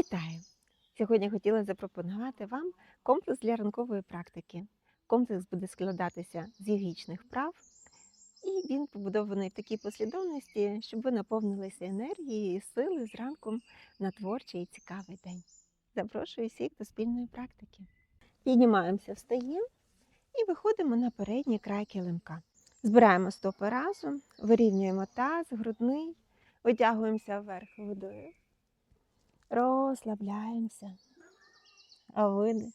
Вітаю! Сьогодні хотіла запропонувати вам комплекс для ранкової практики. Комплекс буде складатися з йогічних вправ, і він побудований в такій послідовності, щоб ви наповнилися енергією і сили зранку на творчий і цікавий день. Запрошую всіх до спільної практики. Піднімаємося, встаємо і виходимо на передній край килимка. Збираємо стопи разом, вирівнюємо таз, грудний, витягуємося вверх вдих. Розслабляємося. А видих.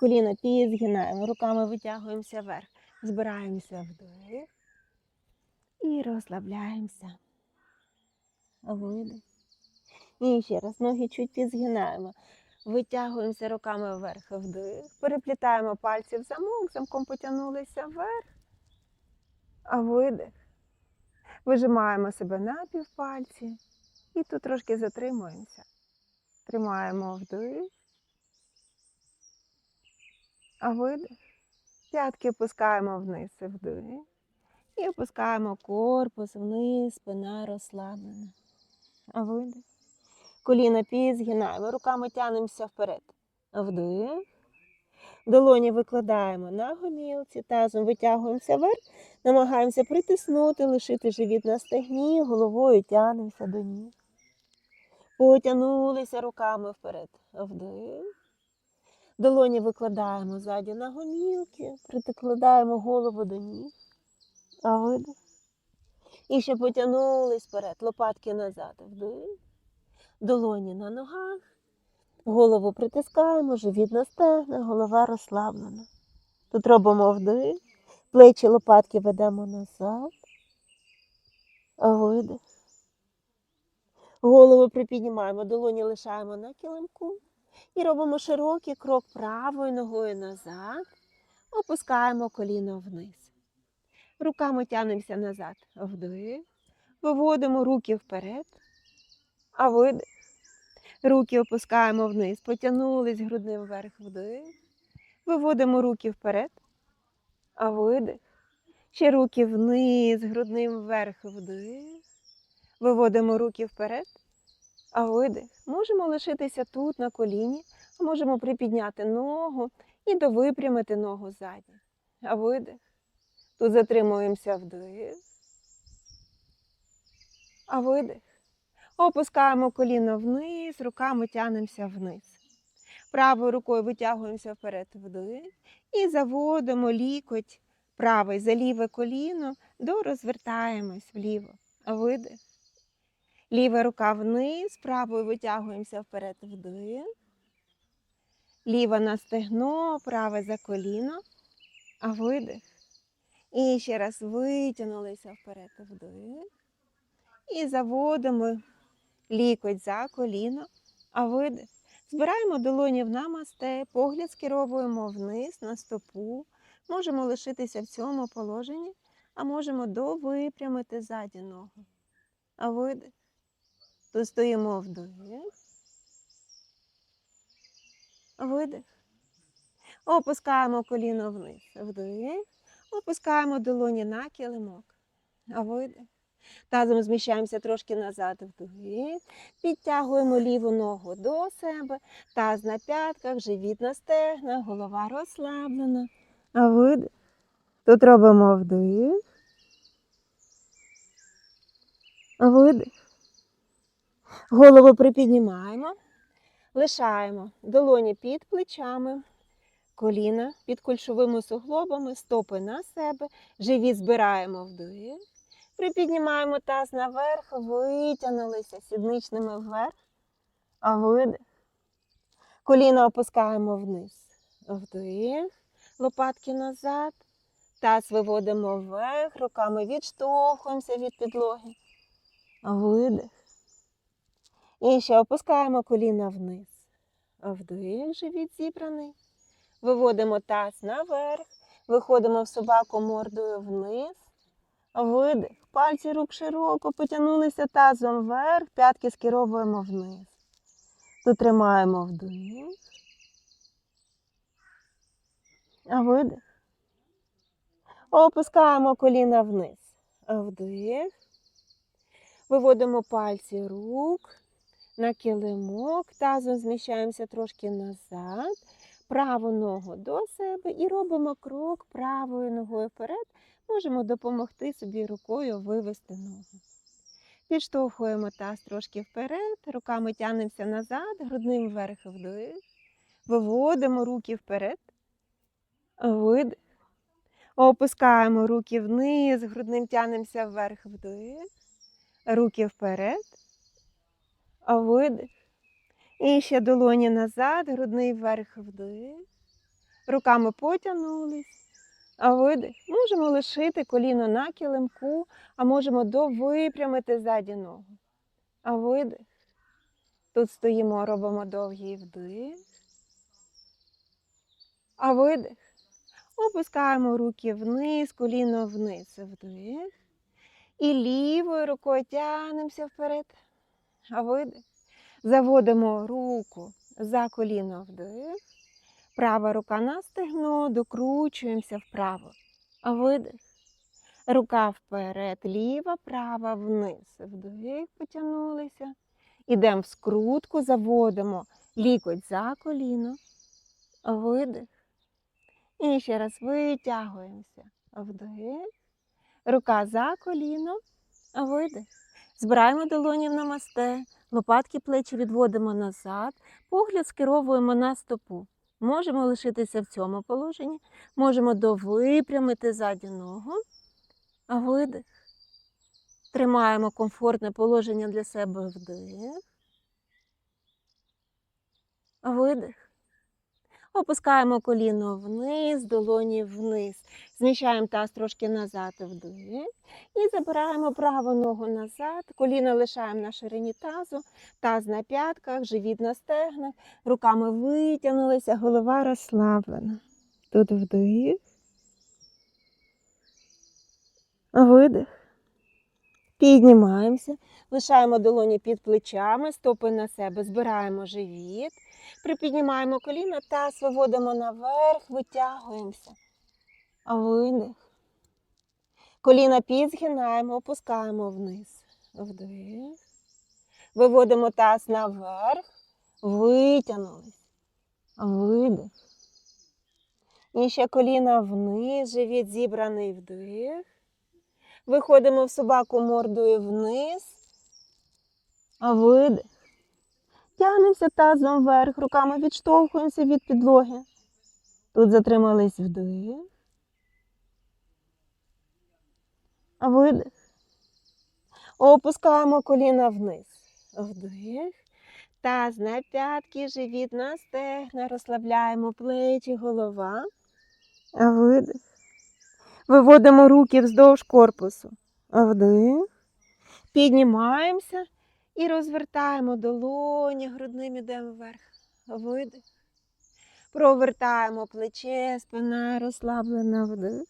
Коліна підзгинаємо, руками витягуємося вверх. Збираємося вдих. І розслабляємося. А видих. І ще раз ноги чуть підзгинаємо. Витягуємося руками вверх вдих. Переплітаємо пальці в замок, замком потягнулися вверх. А видих. Вижимаємо себе на півпальці. І тут трошки затримуємося. Тримаємо вдих. А видих. П'ятки опускаємо вниз і вдих. І опускаємо корпус вниз, спина розслаблена. А видих. Коліна підзгинаємо, руками тянемося вперед. Вдих. Долоні викладаємо на гомілці, тазом витягуємося вверх, намагаємося притиснути, лишити живіт на стегні, головою тянемося до ніг. Потягнулися руками вперед. Вдих. Долоні викладаємо ззаді на гомілки, прикладаємо голову до ніг. А видих. І ще потягнулись вперед, лопатки назад. Вдих. Долоні на ногах. Голову притискаємо, живіт на стегна, голова розслаблена. Тут робимо вдих, плечі лопатки ведемо назад. А видих. Голову припіднімаємо, долоні лишаємо на килимку. І робимо широкий крок правою ногою назад. Опускаємо коліно вниз. Руками тянемося назад. Вдих. Виводимо руки вперед. А видих. Руки опускаємо вниз. Потягнулись грудним вверх вдих. Виводимо руки вперед. А видих. Ще руки вниз, грудним вверх вдих. Виводимо руки вперед. А видих. Можемо лишитися тут на коліні, а можемо припідняти ногу і довипрямити ногу ззаді. А видих. Тут затримуємося вдих. А видих. Опускаємо коліно вниз, руками тянемося вниз. Правою рукою витягуємося вперед вдих і заводимо лікоть правий за ліве коліно, до розвертаємось вліво. Видих. Ліва рука вниз, правою витягуємося вперед вдих. Ліва на стегно, праве за коліно, а видих. І ще раз витягнулися вперед вдих. І заводимо лікоть за коліно, а видих. Збираємо долоні в намасте, погляд скеровуємо вниз на стопу. Можемо лишитися в цьому положенні, а можемо довипрямити ззаді ногу. А видих. Тут стоїмо вдих. Видих. Опускаємо коліно вниз. Вдих. Опускаємо долоні на килимок. Видих. Тазом зміщаємося трошки назад вдих. Підтягуємо ліву ногу до себе. Таз на п'ятках, живіт на стегнах, голова розслаблена. Видих. Тут робимо вдих. Видих. Голову припіднімаємо, лишаємо долоні під плечами, коліна під кульшовими суглобами, стопи на себе, живіт збираємо вдих. Припіднімаємо таз наверх, витягнулися сідничними вверх, а видих. Коліна опускаємо вниз. Вдих, лопатки назад. Таз виводимо вверх, руками відштовхуємося від підлоги. Видих. І ще опускаємо коліна вниз. Вдих, живіт зібраний. Виводимо таз наверх, виходимо в собаку мордою вниз. Видих. Пальці рук широко, потягнулися тазом вверх, п'ятки скеровуємо вниз. Тут тримаємо вдих. Видих. Опускаємо коліна вниз. Вдих. Виводимо пальці рук на килимок, тазом зміщаємося трошки назад, праву ногу до себе і робимо крок правою ногою вперед. Можемо допомогти собі рукою вивести ногу. Підштовхуємо таз трошки вперед, руками тягнемося назад, грудним вверх вдих. Виводимо руки вперед. Видих. Опускаємо руки вниз, грудним тягнемося вверх вдих. Руки вперед. Видих. І ще долоні назад, грудний вверх вдих. Руками потягнулись. А видих. Можемо лишити коліно на килимку, а можемо довипрямити ззаді ногу. А видих. Тут стоїмо, робимо довгий вдих. А видих. Опускаємо руки вниз, коліно вниз. Вдих. І лівою рукою тягнемося вперед. Видих. Заводимо руку за коліно вдих. Права рука на стегно, докручуємося вправо. Видих. Рука вперед, ліва, права вниз. Вдих, потягнулися. Ідемо в скрутку, заводимо лікоть за коліно. Видих. І ще раз витягуємося. Вдих. Рука за коліно. Видих. Збираємо долоні в намасте. Лопатки плечі відводимо назад. Погляд скеровуємо на стопу. Можемо лишитися в цьому положенні. Можемо довипрямити задню ногу. А видих. Тримаємо комфортне положення для себе вдих. Видих. Опускаємо коліно вниз, долоні вниз. Зміщаємо таз трошки назад вдих. І забираємо праву ногу назад. Коліно лишаємо на ширині тазу, таз на п'ятках, живіт на стегнах. Руками витягнулися, голова розслаблена. Тут вдих. Видих. Піднімаємося, лишаємо долоні під плечами, стопи на себе, збираємо живіт, припіднімаємо коліна, таз виводимо наверх, витягуємося. Видих. Коліна підзгинаємо, опускаємо вниз. Вдих. Виводимо таз наверх, витягнулись. Видих. І ще коліна вниз, живіт зібраний вдих. Виходимо в собаку мордою вниз. Видих. Тягнемося тазом вверх, руками відштовхуємося від підлоги. Тут затримались вдих. Видих. Опускаємо коліна вниз. Вдих. Таз на п'ятки, живіт на стегна, розслабляємо плечі, голова. Видих. Виводимо руки вздовж корпусу. Вдих. Піднімаємося і розвертаємо долоні, грудним ідемо вверх. Видих. Провертаємо плече, спина розслаблена вдих.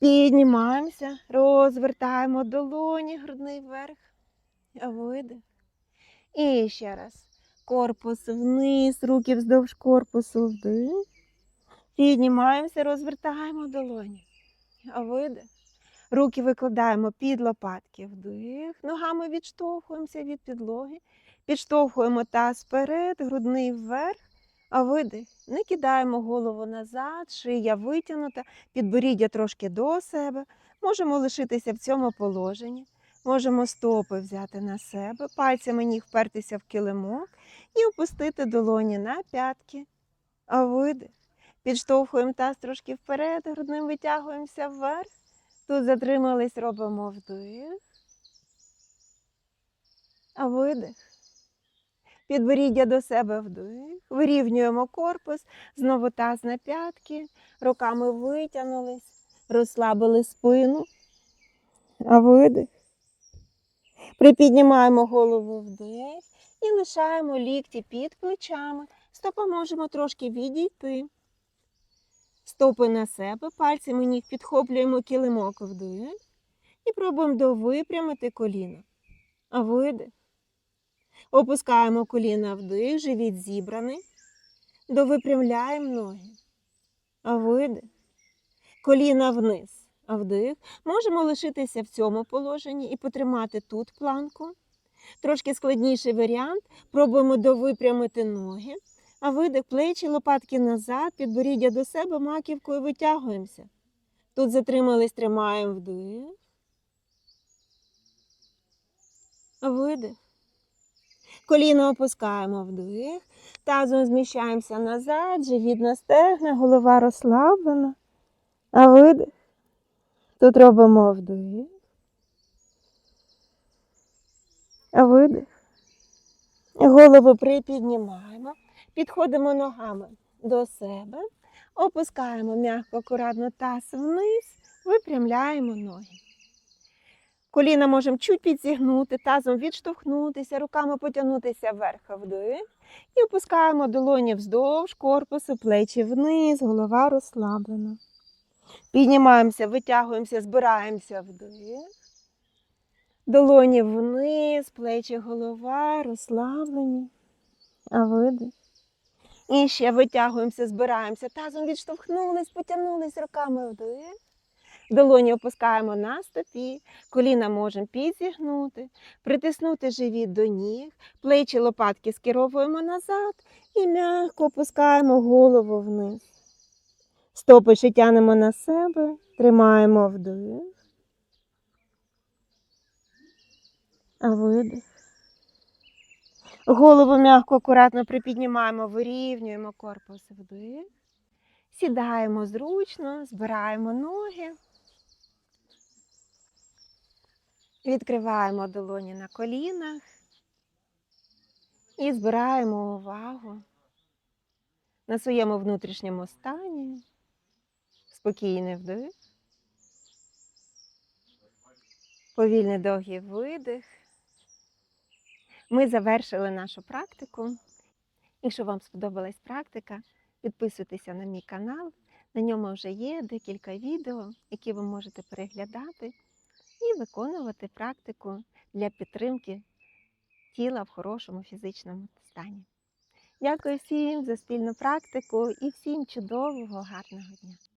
Піднімаємося, розвертаємо долоні, грудний вверх. Видих. І ще раз. Корпус вниз, руки вздовж корпусу вдих. Піднімаємося, розвертаємо долоні. Видих. Руки викладаємо під лопатки. Вдих. Ногами відштовхуємося від підлоги. Підштовхуємо таз вперед, грудний вверх. А видих. Не кидаємо голову назад, шия витягнута, підборіддя трошки до себе. Можемо лишитися в цьому положенні. Можемо стопи взяти на себе, пальцями ніг впертися в килимок і опустити долоні на п'ятки. А видих. Підштовхуємо таз трошки вперед, грудним витягуємося вверх. Тут затримались, робимо вдих. А видих. Підборіддя до себе вдих. Вирівнюємо корпус, знову таз на п'ятки, руками витягнулись, розслабили спину. А видих. Припіднімаємо голову вдих і лишаємо лікті під плечами. Стопа можемо трошки відійти. Стопи на себе, пальцями ніг підхоплюємо килимок вдих і пробуємо довипрямити коліно. А видих. Опускаємо коліна вдих, живіт зібраний. Довипрямляємо ноги. А видих. Коліна вниз. А вдих. Можемо лишитися в цьому положенні і потримати тут планку. Трошки складніший варіант. Пробуємо довипрямити ноги, а видих плечі, лопатки назад, підборіддя до себе, маківкою витягуємося. Тут затримались, тримаємо вдих. Видих. Коліно опускаємо вдих. Тазом зміщаємося назад, живіт на стегна, голова розслаблена. А видих. Тут робимо вдих. А видих. Голову припіднімаємо. Підходимо ногами до себе. Опускаємо м'яко, акуратно таз вниз, випрямляємо ноги. Коліна можемо чуть підзігнути, тазом відштовхнутися, руками потягнутися вверх вдих. І опускаємо долоні вздовж корпусу, плечі вниз, голова розслаблена. Піднімаємося, витягуємося, збираємося вдих. Долоні вниз, плечі, голова розслаблені. А видих. І ще витягуємося, збираємося. Тазом відштовхнулись, потягнулись руками вдих. Долоні опускаємо на стопі, коліна можемо підзігнути, притиснути живіт до ніг, плечі лопатки скеровуємо назад і м'яко опускаємо голову вниз. Стопи ще тянемо на себе, тримаємо вдих. А видих. Голову м'яко, акуратно припіднімаємо, вирівнюємо корпус вдих. Сідаємо зручно, збираємо ноги. Відкриваємо долоні на колінах і збираємо увагу на своєму внутрішньому стані. Спокійний вдих. Повільний довгий видих. Ми завершили нашу практику. Якщо вам сподобалась практика, підписуйтеся на мій канал. На ньому вже є декілька відео, які ви можете переглядати і виконувати практику для підтримки тіла в хорошому фізичному стані. Дякую всім за спільну практику і всім чудового, гарного дня!